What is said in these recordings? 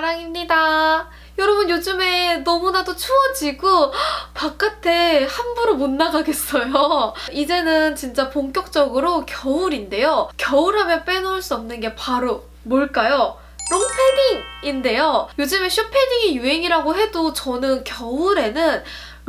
아랑입니다. 여러분 요즘에 너무나도 추워지고 바깥에 함부로 못 나가겠어요. 이제는 진짜 본격적으로 겨울인데요. 겨울하면 빼놓을 수 없는 게 바로 뭘까요? 롱패딩인데요. 요즘에 숏패딩이 유행이라고 해도 저는 겨울에는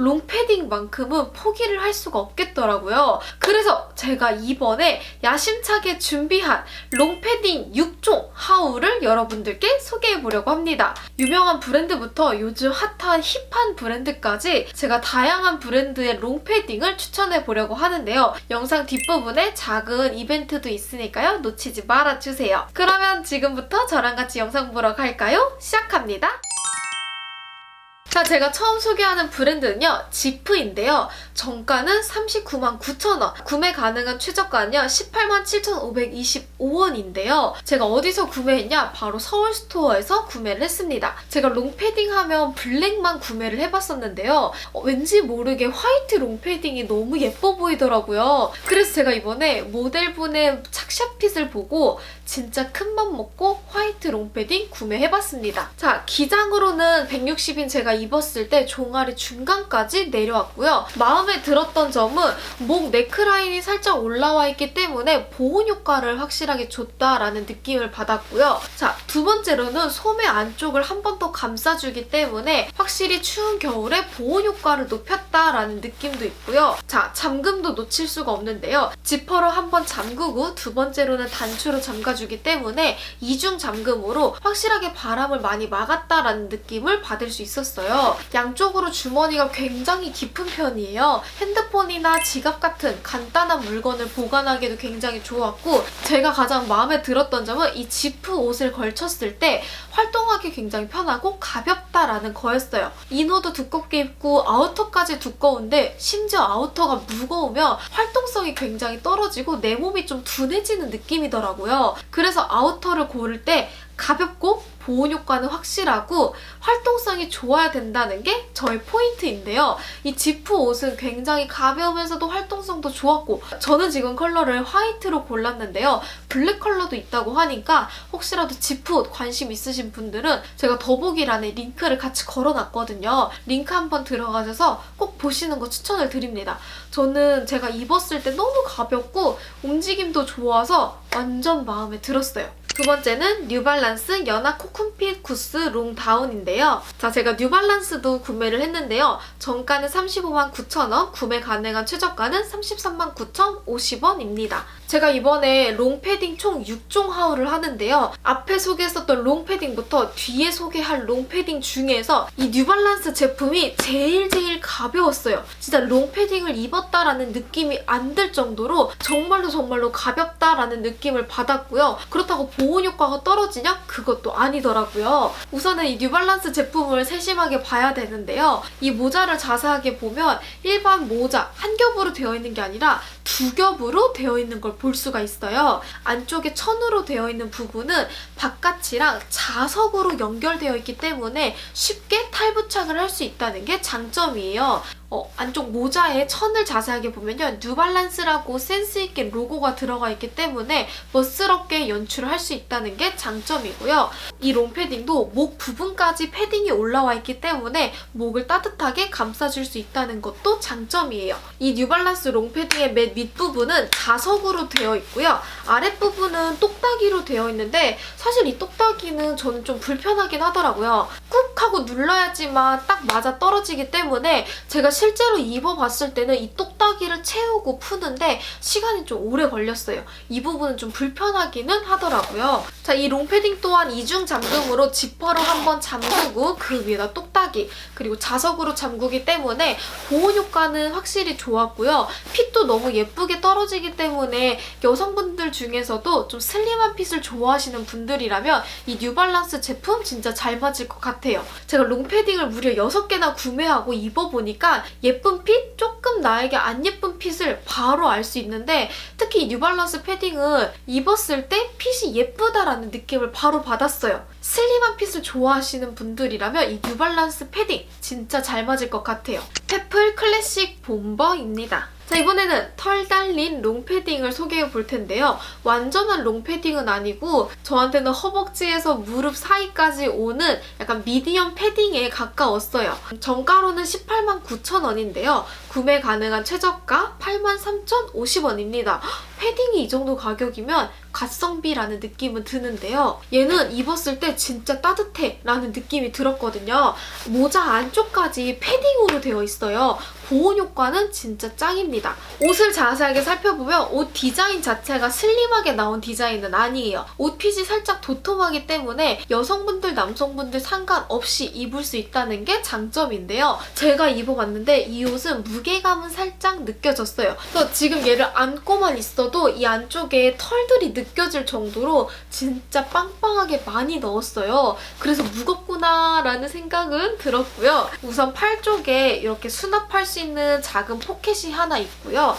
롱패딩만큼은 포기를 할 수가 없겠더라고요. 그래서 제가 이번에 야심차게 준비한 롱패딩 6종 하울을 여러분들께 소개해 보려고 합니다. 유명한 브랜드부터 요즘 핫한 힙한 브랜드까지 제가 다양한 브랜드의 롱패딩을 추천해 보려고 하는데요. 영상 뒷부분에 작은 이벤트도 있으니까요. 놓치지 말아주세요. 그러면 지금부터 저랑 같이 영상 보러 갈까요? 시작합니다. 자, 제가 처음 소개하는 브랜드는요, 지프인데요. 정가는 39만 9천원, 구매 가능한 최저가는요, 18만 7,525원인데요. 제가 어디서 구매했냐? 바로 서울 스토어에서 구매를 했습니다. 제가 롱패딩 하면 블랙만 구매를 해봤었는데요. 어, 왠지 모르게 화이트 롱패딩이 너무 예뻐 보이더라고요. 그래서 제가 이번에 모델분의 착샷핏을 보고 진짜 큰 맘 먹고 화이트 롱패딩 구매해봤습니다. 자, 기장으로는 160인 제가 입었을 때 종아리 중간까지 내려왔고요. 마음에 들었던 점은 목 네크라인이 살짝 올라와 있기 때문에 보온 효과를 확실하게 줬다라는 느낌을 받았고요. 자, 두 번째로는 소매 안쪽을 한 번 더 감싸주기 때문에 확실히 추운 겨울에 보온 효과를 높였다라는 느낌도 있고요. 자, 잠금도 놓칠 수가 없는데요. 지퍼로 한 번 잠그고 두번 째로는 단추로 잠가주기 때문에 이중 잠금으로 확실하게 바람을 많이 막았다라는 느낌을 받을 수 있었어요. 양쪽으로 주머니가 굉장히 깊은 편이에요. 핸드폰이나 지갑 같은 간단한 물건을 보관하기도 굉장히 좋았고 제가 가장 마음에 들었던 점은 이 지프 옷을 걸쳤을 때 활동하기 굉장히 편하고 가볍다라는 거였어요. 이너도 두껍게 입고 아우터까지 두꺼운데 심지어 아우터가 무거우면 활동성이 굉장히 떨어지고 내 몸이 좀 둔해지 는 느낌이더라고요. 그래서 아우터를 고를 때 가볍고 보온 효과는 확실하고 활동성이 좋아야 된다는 게 저의 포인트인데요. 이 지프 옷은 굉장히 가벼우면서도 활동성도 좋았고 저는 지금 컬러를 화이트로 골랐는데요. 블랙 컬러도 있다고 하니까 혹시라도 지프 옷 관심 있으신 분들은 제가 더보기란에 링크를 같이 걸어놨거든요. 링크 한번 들어가셔서 꼭 보시는 거 추천을 드립니다. 저는 제가 입었을 때 너무 가볍고 움직임도 좋아서 완전 마음에 들었어요. 두 번째는 뉴발란스 연화 코쿤핏 구스 롱 다운인데요. 자, 제가 뉴발란스도 구매를 했는데요. 정가는 35만 9천원, 구매 가능한 최저가는 33만 9,050원입니다. 제가 이번에 롱 패딩 총 6종 하울을 하는데요. 앞에 소개했었던 롱 패딩부터 뒤에 소개할 롱 패딩 중에서 이 뉴발란스 제품이 제일 제일 가벼웠어요. 진짜 롱 패딩을 입었다라는 느낌이 안 들 정도로 정말로 정말로 가볍다라는 느낌 을 받았고요. 그렇다고 보온 효과가 떨어지냐? 그것도 아니더라고요. 우선은 이 뉴발란스 제품을 세심하게 봐야 되는데요. 이 모자를 자세하게 보면 일반 모자 한 겹으로 되어 있는 게 아니라 두 겹으로 되어 있는 걸 볼 수가 있어요. 안쪽에 천으로 되어 있는 부분은 바깥이랑 자석으로 연결되어 있기 때문에 쉽게 탈부착을 할 수 있다는 게 장점이에요. 어, 안쪽 모자에 천을 자세하게 보면요. 뉴발란스라고 센스있게 로고가 들어가 있기 때문에 멋스럽게 연출을 할 수 있다는 게 장점이고요. 이 롱패딩도 목 부분까지 패딩이 올라와 있기 때문에 목을 따뜻하게 감싸줄 수 있다는 것도 장점이에요. 이 뉴발란스 롱패딩의 맨 밑부분은 자석으로 되어 있고요. 아랫부분은 똑딱이로 되어 있는데 사실 이 똑딱이는 저는 좀 불편하긴 하더라고요. 꾹 하고 눌러야지만 딱 맞아 떨어지기 때문에 제가 실제로 입어봤을 때는 이 똑딱이를 채우고 푸는데 시간이 좀 오래 걸렸어요. 이 부분은 좀 불편하기는 하더라고요. 자, 이 롱패딩 또한 이중 잠금으로 지퍼로 한번 잠그고 그 위에다 똑딱이 그리고 자석으로 잠그기 때문에 보온 효과는 확실히 좋았고요. 핏도 너무 예쁘게 떨어지기 때문에 여성분들 중에서도 좀 슬림한 핏을 좋아하시는 분들이라면 이 뉴발란스 제품 진짜 잘 맞을 것 같아요. 제가 롱패딩을 무려 6개나 구매하고 입어보니까 예쁜 핏, 조금 나에게 안 예쁜 핏을 바로 알 수 있는데 특히 이 뉴발란스 패딩은 입었을 때 핏이 예쁘다라는 느낌을 바로 받았어요. 슬림한 핏을 좋아하시는 분들이라면 이 뉴발란스 패딩 진짜 잘 맞을 것 같아요. 페플 클래식 봄버입니다. 자, 이번에는 털 달린 롱패딩을 소개해 볼 텐데요. 완전한 롱패딩은 아니고 저한테는 허벅지에서 무릎 사이까지 오는 약간 미디엄 패딩에 가까웠어요. 정가로는 18만 9천 원인데요. 구매 가능한 최저가 8만 3,050원입니다. 패딩이 이 정도 가격이면 가성비라는 느낌은 드는데요. 얘는 입었을 때 진짜 따뜻해 라는 느낌이 들었거든요. 모자 안쪽까지 패딩으로 되어 있어요. 보온 효과는 진짜 짱입니다. 옷을 자세하게 살펴보면 옷 디자인 자체가 슬림하게 나온 디자인은 아니에요. 옷 핏이 살짝 도톰하기 때문에 여성분들, 남성분들 상관없이 입을 수 있다는 게 장점인데요. 제가 입어봤는데 이 옷은 무게감은 살짝 느껴졌어요. 그래서 지금 얘를 안고만 있어도 이 안쪽에 털들이 느껴질 정도로 진짜 빵빵하게 많이 넣었어요. 그래서 무겁구나 라는 생각은 들었고요. 우선 팔 쪽에 이렇게 수납할 수 있는 작은 포켓이 하나 있고요.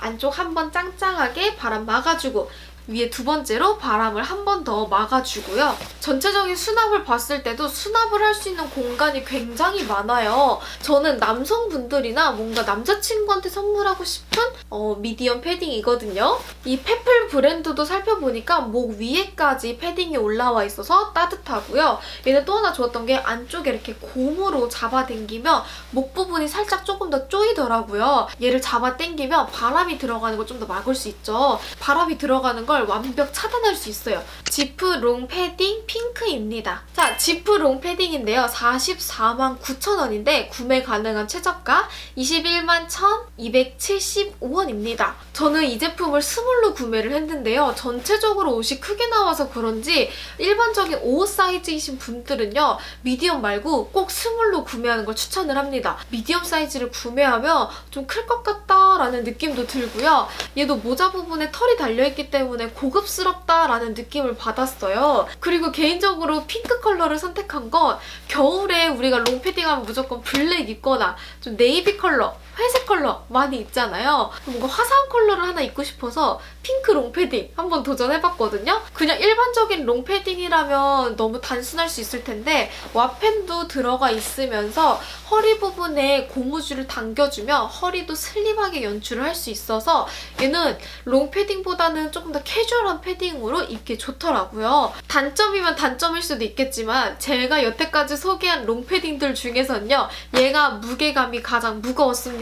안쪽 한번 짱짱하게 바람 막아주고 위에 두 번째로 바람을 한 번 더 막아주고요. 전체적인 수납을 봤을 때도 수납을 할 수 있는 공간이 굉장히 많아요. 저는 남성분들이나 뭔가 남자친구한테 선물하고 싶은 어, 미디엄 패딩이거든요. 이 페플 브랜드도 살펴보니까 목 위에까지 패딩이 올라와 있어서 따뜻하고요. 얘는 또 하나 좋았던 게 안쪽에 이렇게 고무로 잡아당기면 목 부분이 살짝 조금 더 쪼이더라고요. 얘를 잡아당기면 바람이 들어가는 걸 좀 더 막을 수 있죠. 바람이 들어가는 걸 완벽 차단할 수 있어요. 지프 롱 패딩 핑크입니다. 자, 지프 롱 패딩인데요. 44만 9천 원인데 구매 가능한 최저가 21만 1,275원입니다. 저는 이 제품을 스몰로 구매를 했는데요. 전체적으로 옷이 크게 나와서 그런지 일반적인 옷 사이즈이신 분들은요. 미디엄 말고 꼭 스몰로 구매하는 걸 추천을 합니다. 미디엄 사이즈를 구매하면 좀 클 것 같다라는 느낌도 들고요. 얘도 모자 부분에 털이 달려있기 때문에 고급스럽다라는 느낌을 받았어요. 그리고 개인적으로 핑크 컬러를 선택한 건 겨울에 우리가 롱패딩 하면 무조건 블랙 입거나 좀 네이비 컬러, 회색 컬러 많이 입잖아요. 뭔가 화사한 컬러를 하나 입고 싶어서 핑크 롱패딩 한번 도전해봤거든요. 그냥 일반적인 롱패딩이라면 너무 단순할 수 있을 텐데 와펜도 들어가 있으면서 허리 부분에 고무줄을 당겨주면 허리도 슬림하게 연출을 할 수 있어서 얘는 롱패딩보다는 조금 더 캐주얼한 패딩으로 입기 좋더라고요. 단점이면 단점일 수도 있겠지만 제가 여태까지 소개한 롱패딩들 중에서는요 얘가 무게감이 가장 무거웠습니다.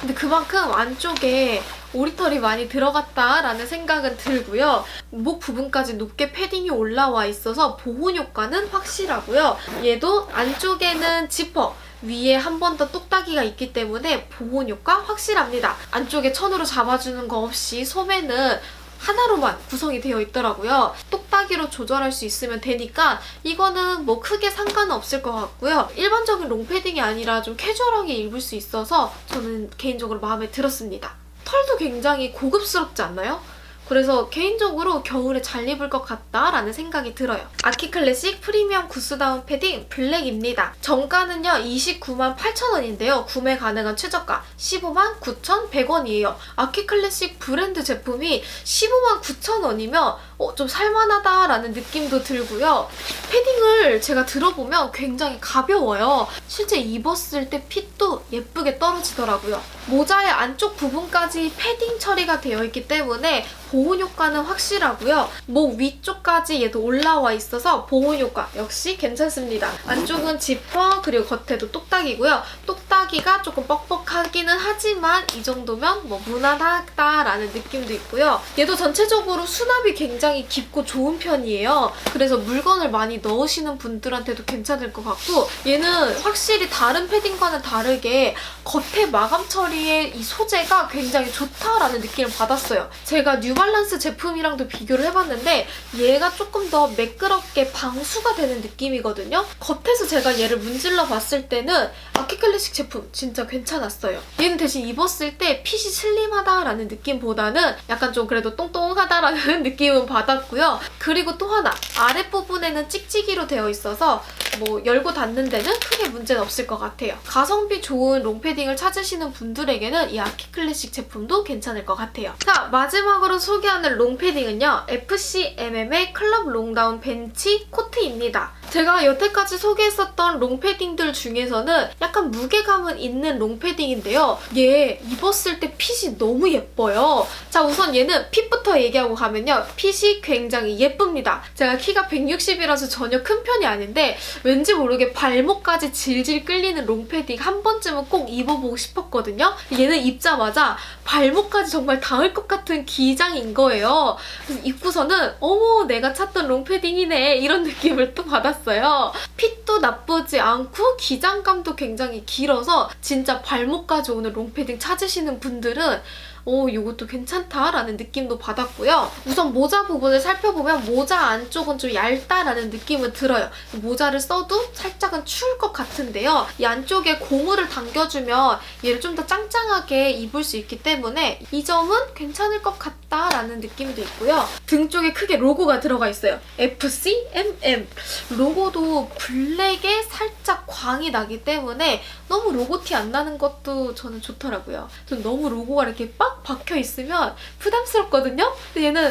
근데 그만큼 안쪽에 오리털이 많이 들어갔다라는 생각은 들고요. 목 부분까지 높게 패딩이 올라와 있어서 보온 효과는 확실하고요. 얘도 안쪽에는 지퍼, 위에 한 번 더 똑딱이가 있기 때문에 보온 효과 확실합니다. 안쪽에 천으로 잡아주는 거 없이 소매는 하나로만 구성이 되어 있더라고요. 똑딱이로 조절할 수 있으면 되니까 이거는 뭐 크게 상관은 없을 것 같고요. 일반적인 롱패딩이 아니라 좀 캐주얼하게 입을 수 있어서 저는 개인적으로 마음에 들었습니다. 털도 굉장히 고급스럽지 않나요? 그래서 개인적으로 겨울에 잘 입을 것 같다라는 생각이 들어요. 아키 클래식 프리미엄 구스다운 패딩 블랙입니다. 정가는요 29만 8천 원인데요. 구매 가능한 최저가 15만 9천 100원이에요. 아키 클래식 브랜드 제품이 15만 9천 원이면 어, 좀 살만하다라는 느낌도 들고요. 패딩을 제가 들어보면 굉장히 가벼워요. 실제 입었을 때 핏도 예쁘게 떨어지더라고요. 모자의 안쪽 부분까지 패딩 처리가 되어 있기 때문에 보온 효과는 확실하고요. 목 위쪽까지 얘도 올라와 있어서 보온 효과 역시 괜찮습니다. 안쪽은 지퍼 그리고 겉에도 똑딱이고요. 똑딱이가 조금 뻑뻑하기는 하지만 이 정도면 뭐 무난하다라는 느낌도 있고요. 얘도 전체적으로 수납이 굉장히 깊고 좋은 편이에요. 그래서 물건을 많이 넣으시는 분들한테도 괜찮을 것 같고 얘는 확실히 다른 패딩과는 다르게 겉에 마감 처리의 이 소재가 굉장히 좋다라는 느낌을 받았어요. 제가 뉴발 란스 제품이랑도 비교를 해봤는데 얘가 조금 더 매끄럽게 방수가 되는 느낌이거든요. 겉에서 제가 얘를 문질러 봤을 때는 아키클래식 제품 진짜 괜찮았어요. 얘는 대신 입었을 때 핏이 슬림하다라는 느낌보다는 약간 좀 그래도 똥똥하다라는 느낌은 받았고요. 그리고 또 하나 아랫부분에는 찍찍이로 되어 있어서 뭐 열고 닫는 데는 크게 문제는 없을 것 같아요. 가성비 좋은 롱패딩을 찾으시는 분들에게는 이 아키 클래식 제품도 괜찮을 것 같아요. 자 마지막으로 소 개하는 롱패딩은요. FCMM의 클럽 롱다운 벤치 코트 코트입니다. 제가 여태까지 소개했었던 롱패딩들 중에서는 약간 무게감은 있는 롱패딩인데요. 얘 입었을 때 핏이 너무 예뻐요. 자, 우선 얘는 핏부터 얘기하고 가면요. 핏이 굉장히 예쁩니다. 제가 키가 160이라서 전혀 큰 편이 아닌데 왠지 모르게 발목까지 질질 끌리는 롱패딩 한 번쯤은 꼭 입어보고 싶었거든요. 얘는 입자마자 발목까지 정말 닿을 것 같은 기장 인 거예요. 그래서 입고서는 어머 내가 찾던 롱패딩이네 이런 느낌을 또 받았어요. 핏도 나쁘지 않고 기장감도 굉장히 길어서 진짜 발목까지 오는 롱패딩 찾으시는 분들은 오, 이것도 괜찮다라는 느낌도 받았고요. 우선 모자 부분을 살펴보면 모자 안쪽은 좀 얇다라는 느낌은 들어요. 모자를 써도 살짝은 추울 것 같은데요. 이 안쪽에 고무를 당겨주면 얘를 좀 더 짱짱하게 입을 수 있기 때문에 이 점은 괜찮을 것 같다라는 느낌도 있고요. 등 쪽에 크게 로고가 들어가 있어요. FCMM. 로고도 블랙에 살짝 광이 나기 때문에 너무 로고 티 안 나는 것도 저는 좋더라고요. 좀 너무 로고가 이렇게 빡 박혀 있으면 부담스럽거든요. 근데 얘는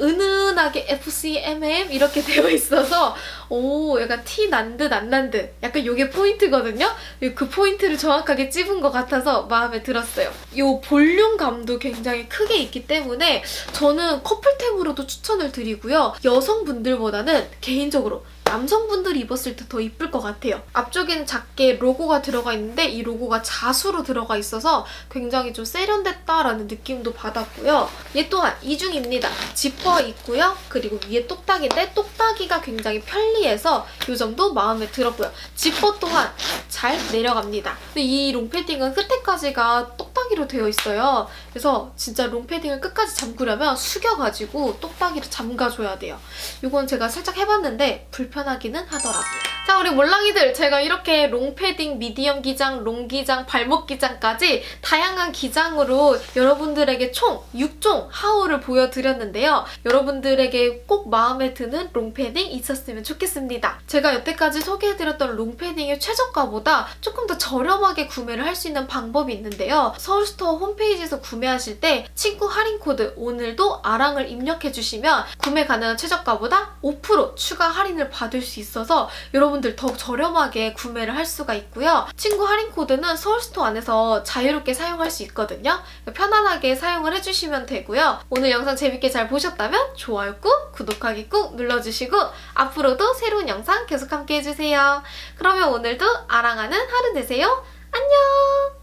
은은하게 FCMM 이렇게 되어 있어서 오 약간 티 난 듯 안 난 듯 약간 이게 포인트거든요. 그 포인트를 정확하게 찝은 것 같아서 마음에 들었어요. 이 볼륨감도 굉장히 크게 있기 때문에 저는 커플템으로도 추천을 드리고요. 여성분들보다는 개인적으로 남성분들이 입었을 때 더 이쁠 것 같아요. 앞쪽에는 작게 로고가 들어가 있는데 이 로고가 자수로 들어가 있어서 굉장히 좀 세련됐다라는 느낌도 받았고요. 얘 또한 이중입니다. 지퍼 있고요. 그리고 위에 똑딱인데 똑딱이가 굉장히 편리해서 이 점도 마음에 들었고요. 지퍼 또한 잘 내려갑니다. 근데 이 롱패딩은 끝에까지가 똑 딱이로 되어 있어요. 그래서 진짜 롱패딩을 끝까지 잠그려면 숙여가지고 똑딱이를 잠가줘야 돼요. 이건 제가 살짝 해봤는데 불편하기는 하더라고요. 자, 우리 몰랑이들 제가 이렇게 롱패딩, 미디엄 기장, 롱 기장, 발목 기장까지 다양한 기장으로 여러분들에게 총 6종 하울을 보여드렸는데요. 여러분들에게 꼭 마음에 드는 롱패딩 있었으면 좋겠습니다. 제가 여태까지 소개해드렸던 롱패딩의 최저가보다 조금 더 저렴하게 구매를 할 수 있는 방법이 있는데요. 서울스토어 홈페이지에서 구매하실 때 친구 할인 코드 오늘도 아랑을 입력해 주시면 구매 가능한 최저가보다 5% 추가 할인을 받을 수 있어서 여러분들 더욱 저렴하게 구매를 할 수가 있고요. 친구 할인 코드는 서울스토어 안에서 자유롭게 사용할 수 있거든요. 편안하게 사용을 해주시면 되고요. 오늘 영상 재밌게 잘 보셨다면 좋아요 꾹, 구독하기 꾹 눌러주시고 앞으로도 새로운 영상 계속 함께 해주세요. 그러면 오늘도 아랑하는 하루 되세요. 안녕!